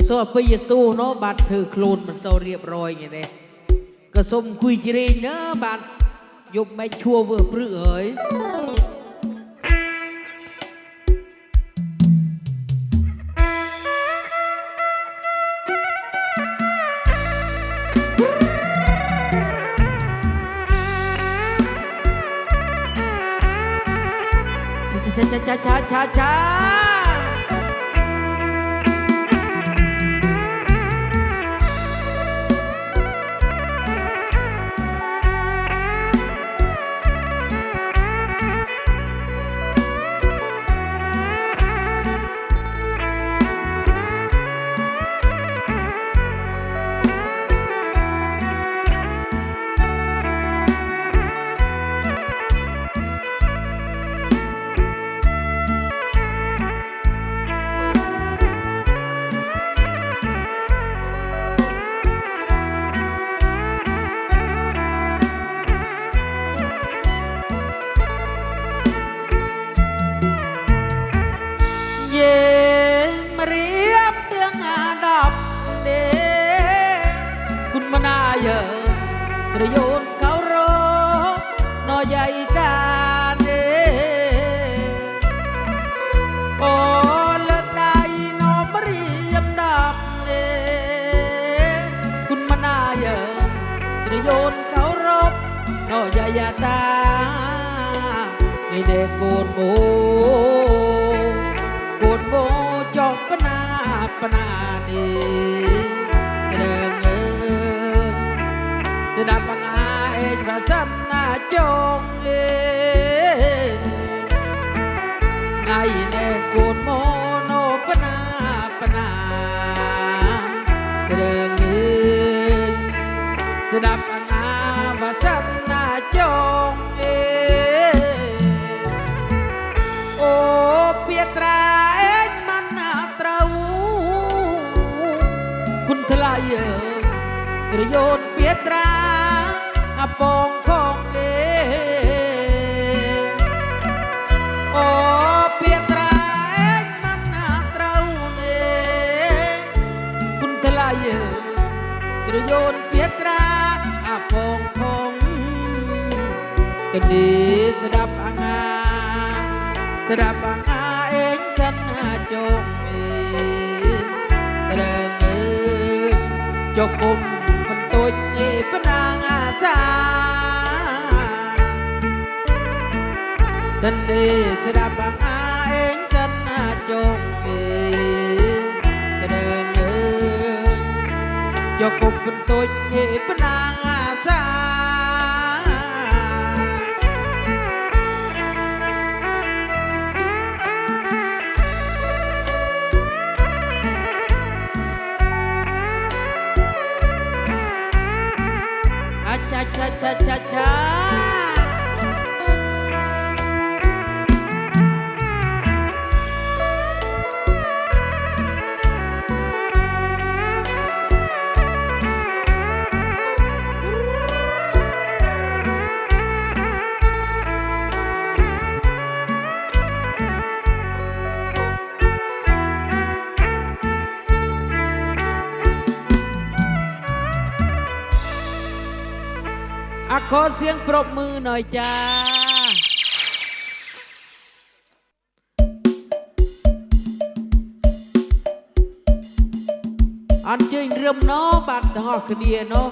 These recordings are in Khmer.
ก็โซ่ไปยตู้เนาะบาดเธอโคลนมันโซ่เรียบร้อยอย่างนี้กระสมคุยจีรีเนาะบาดยบไม่ชัวเวอร์ปรือเอ๋ย โยนเขารอนอใหญ่ตาในเด็กโกนโมโกนโบจอกปนาปนานีเจริญเงินจะดับปังอาเองพระสันนาจงเอไงแน่โกนโมโนปนาปนาเจริญเงินจะดับ រយោនពាត្រាអពងខងអេអូពាត្រាអេងមិនណាត្រូវទេគុណថ្លៃអើយក្រយោនពាត្រាអពងខងទៅនេះស្ដាប់អងាស្រាប់បាងអាអេងចិនអាជោគអេត្រឹងអើយចុកគុំ បន្ទួចញេបណាងអាសាចិនទេស្រាប់បាងអាអេងចិនអាជោគអេត្រឹងអើយចុកគុំបន្ទួចញេបណាង เสียงปรบมือหน่อยจ้า អញ្ជើញរឹមណោបាទទាំងអស់គ្នាណោ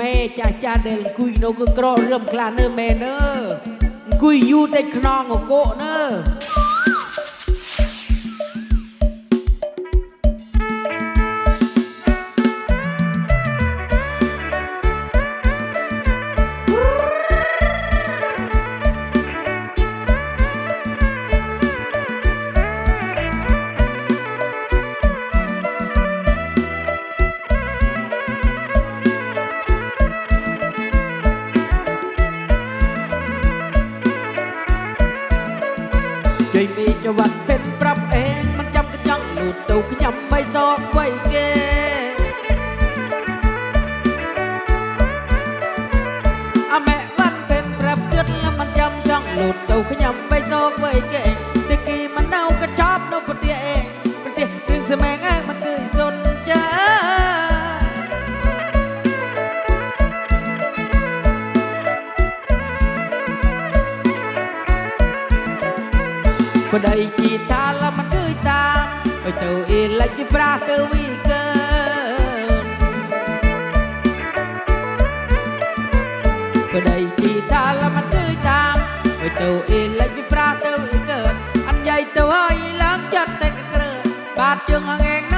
ម៉ែចាស់ចាស់ដែលអង្គុយនៅគឺក្ររឹមខ្លះនៅម៉ែនើអង្គុយយូរតែខ្នងកក ใจมีจวัดเป็นปรับเอง มันจำกันยังหนูเต่าขยำไปซอกไว้เกอาแม่วันเป็นปรับเกิดแล้วมันจำจังหลุดเต่าขยำไปซอกไว้เก អ៊ីលិចប្រាស់ទៅវីកើប្តីជីតាលមិនគឺតាមបើទៅអ៊ីលិចប្រាស់ទៅវីកើអញយាយទៅហើយឡើងចិត្តតែកក្រើបាទជើងហងែង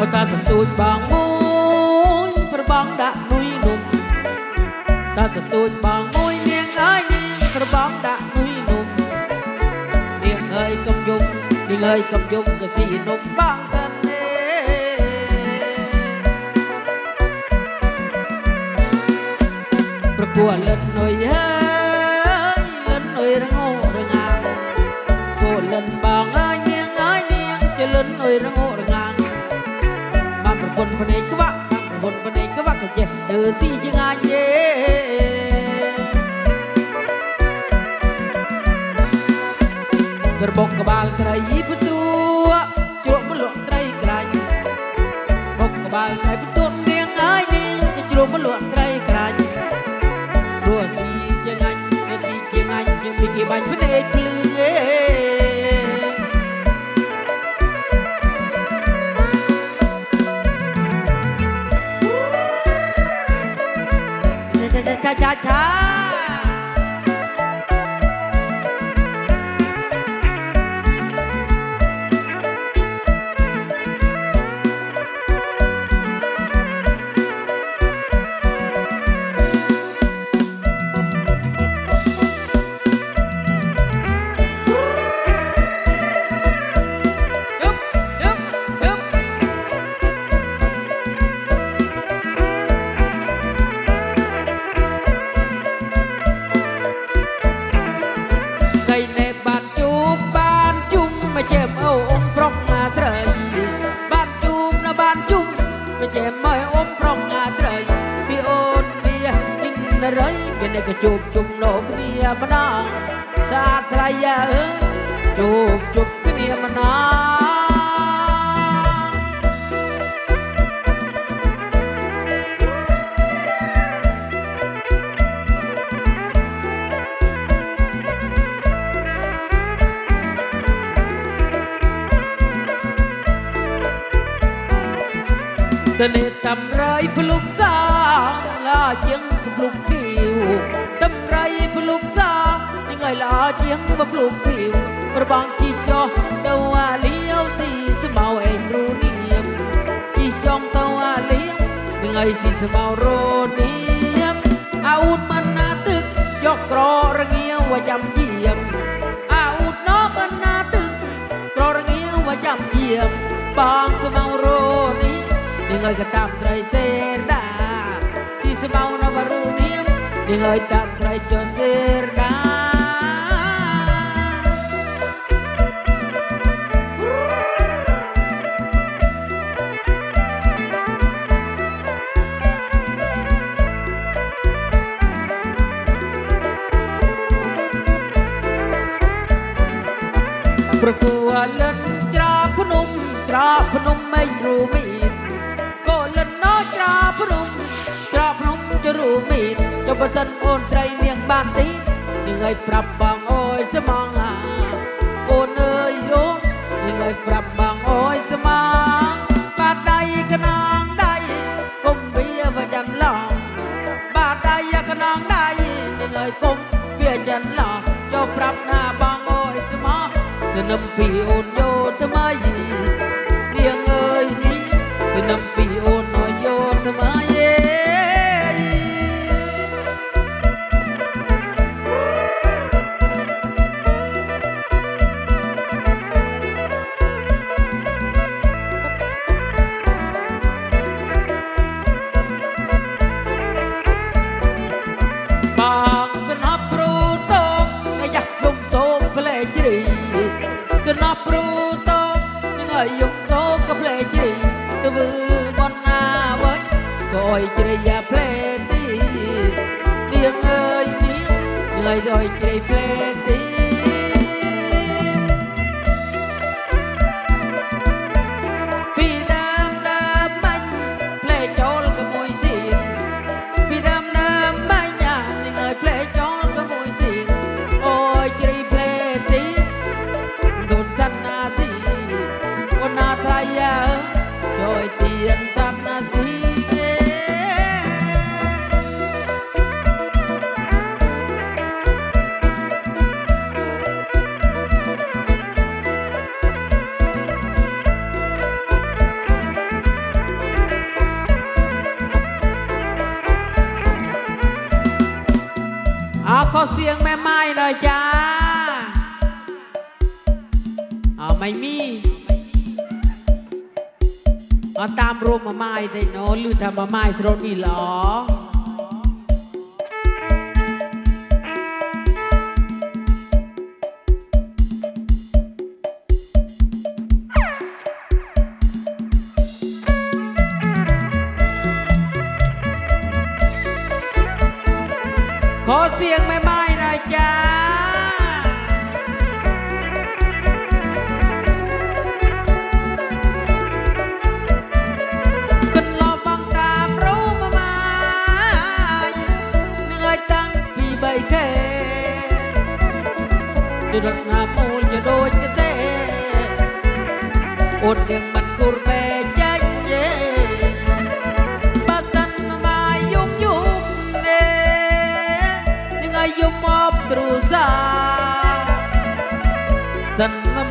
អូតាសន្ទូចបងមួយប្របងដាក់នុយនំតាសន្ទូចបងមួយនាងអើយនាងប្របងដាក់នុយនំនាងអើយកុំយំនាងអើយកុំយំក៏ស៊ីនំបងសិនទេប្រគួលិននុយហើយលិននុយរងោរងាងគួលិនបងអើយនាងអើយនាងជលិននុយរងោរងា ងបានប្រពន្ធភ្នែកក្បាក់បានប្រពន្ធភ្នែកក្បាក់ក៏ចេះទៅស៊ីជាងអាចទេក្របកក្បាលត្រីបន្ទួជ្រក់មលក់ត្រីក្រាញ់បុកក្បាលត្រីបន្ទួនាងអើយនាងក៏ជ្រក់មលក់ត្រីក្រាញ់ព្រោះទីជាងាញ់នៅទីជាងាញ់ជាងពីគេបាញ់ភ្នែកភ្លឺ chiến lục thiêu tâm rai lục xa những người là chiến và lục thiêu và bằng chỉ cho đâu à liêu gì sẽ mau em ru niệm chỉ trong tàu à liêu những người gì sẽ mau ru niệm à út mà na tức cho cro răng yêu và dầm diệm à út nó mà na tức cro răng yêu và dầm diệm bằng sẽ mau ru niệm những người cả đam trời ที่ลยตามใครจนเสียดาประก បើសិនអូនត្រីនាងបានទីនាងឲ្យប្រាប់បងអើយសមងហាអូនអើយយោនាងឲ្យប្រាប់បងអើយសមងបាត់ដៃកណាងដៃគុំវាវាយ៉ាងឡងបាត់ដៃកណាងដៃនាងឲ្យគុំវាយ៉ាងឡងចូលប្រាប់ណាបងអើយសមងសនឹមពីអូនយោថ្មី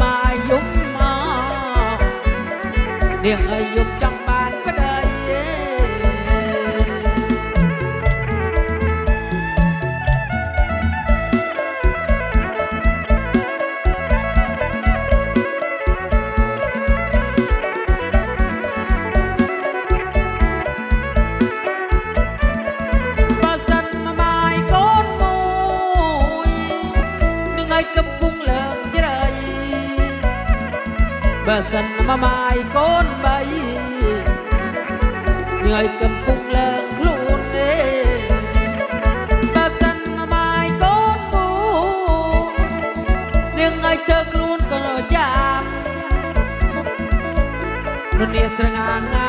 มายุ่มมาเลี้ยงอายุจัง dunia serangan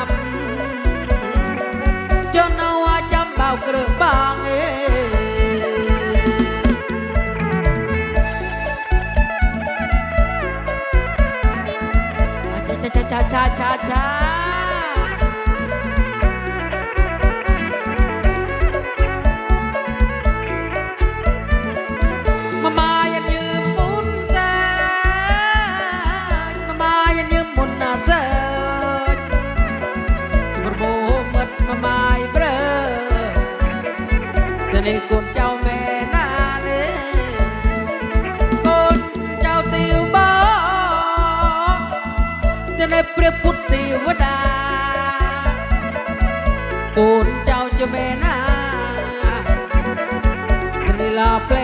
พุทธิทวดาโกนเจ้าจะแม่นาตรีลาเปล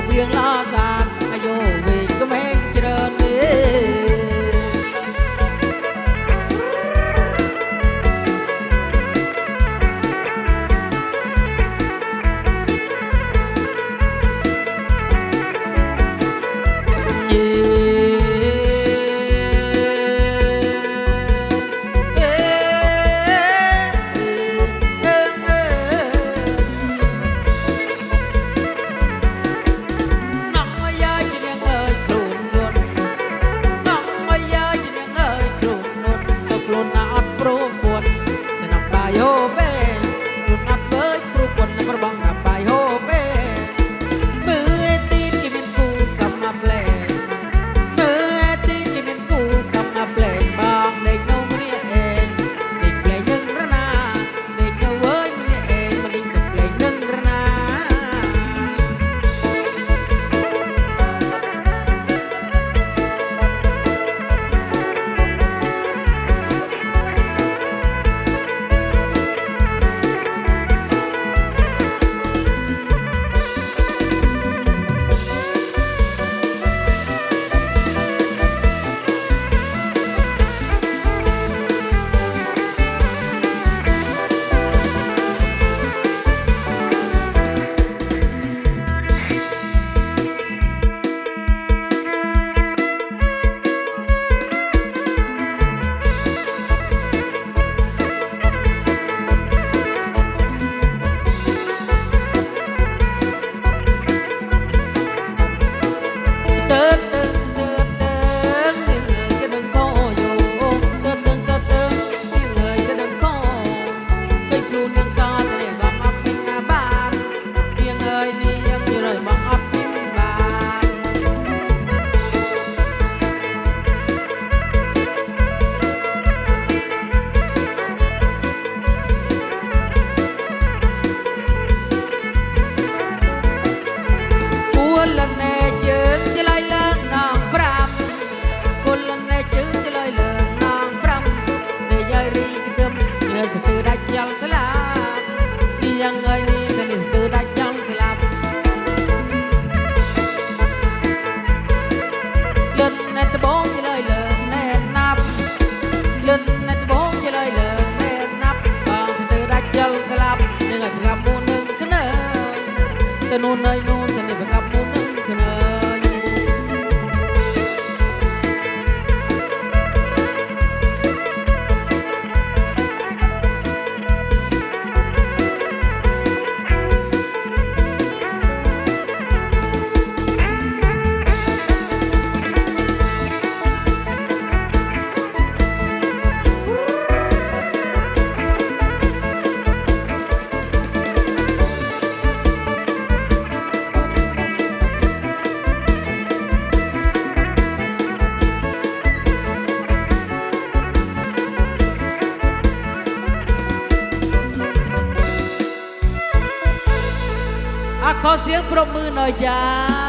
ลูกเลี้ยงลาสา olhar.